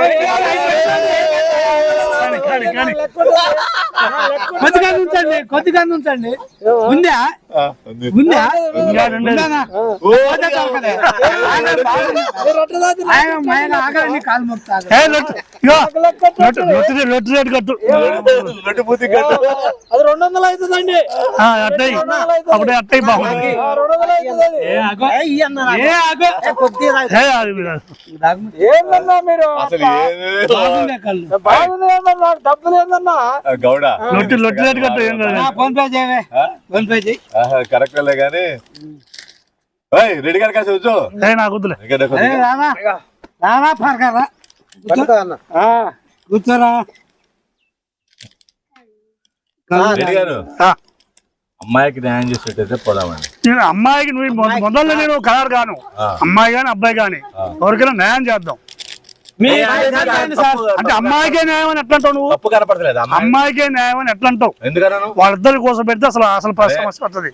Foi, cara, కానీ కొద్దిగా ఉంచండి కొద్దిగా ఉంచండి ఉందా? ఉంది. రెండు. వందలు అవుతుందండి. అట్టయి అప్పుడే అట్టయి ఏందన్నా మీరు? బాగుంది కరెక్ట్ రెడ్డి గారు కాసి నాకు కూర్చోరా. రెడ్డి గారు. అమ్మాయికి న్యాయం చేసేటైతే పోదామండి. నేను అమ్మాయికి నువ్వు మొ- మొదల్లో నేను కలర్ గాను. అమ్మాయి గాని అబ్బాయి గాని ఎవరికైనా న్యాయం చేద్దాం. అంటే అమ్మాయికే న్యాయం అని ఎట్లా అంటావు నువ్వు? తప్పు అమ్మాయి అమ్మాయికే న్యాయం అని ఎట్లా అంటావు ఎందుకన్నాను? వాళ్ళిద్దరి కోసం పెడితే అసలు అసలు సమస్య వస్తుంది